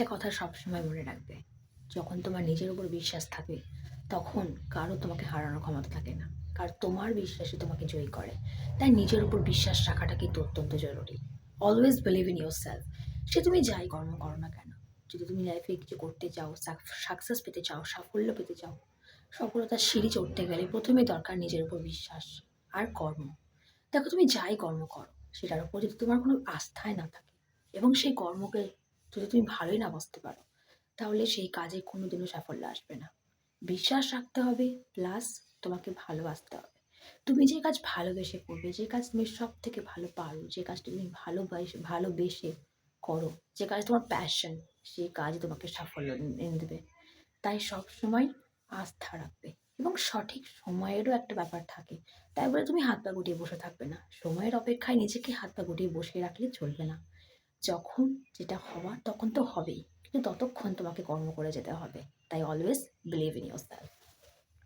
একটা কথা সবসময় মনে রাখবে। যখন তোমার নিজের উপর বিশ্বাস থাকবে, তখন কারও তোমাকে হারানোর ক্ষমতা থাকে না। কারণ তোমার বিশ্বাসই তোমাকে জয়ী করে। তাই নিজের উপর বিশ্বাস রাখাটা কিন্তু অত্যন্ত জরুরি। Always believe in yourself সে তুমি যাই কর্ম করো না কেন। যদি তুমি লাইফে কিছু করতে চাও সাকসেস পেতে চাও, সাফল্য পেতে চাও সফলতার সিঁড়ি চড়তে গেলে প্রথমে দরকার নিজের উপর বিশ্বাস আর কর্ম। দেখো তুমি যাই কর্ম করো, সেটার উপর যদি তোমার কোনো আস্থায় না থাকে এবং সেই কর্মকে যদি তুমি ভালোই না বসতে পারো, তাহলে সেই কাজে কোনো দিনও সাফল্য আসবে না। বিশ্বাস রাখতে হবে প্লাস তোমাকে ভালোবাসতে হবে। তুমি যে কাজ ভালোবেসে করবে, যে কাজ তুমি সব থেকে ভালো পারো, যে কাজটা তুমি ভালোবাসে, ভালোবেসে করো, যে কাজ তোমার প্যাশন সেই কাজ তোমাকে সাফল্য এনে দেবে। তাই সব সময় আস্থা রাখবে এবং সঠিক সময়েরও একটা ব্যাপার থাকে। তাই বলে তুমি হাত পা গুটিয়ে বসে থাকবে না। সময়ের অপেক্ষায় নিজেকে হাত পা গুটিয়ে বসে রাখলে চলবে না। যখন যেটা হওয়া, তখন তো হবেই। কিন্তু ততক্ষণ তোমাকে কর্ম করে যেতে হবে। তাই always believe in your self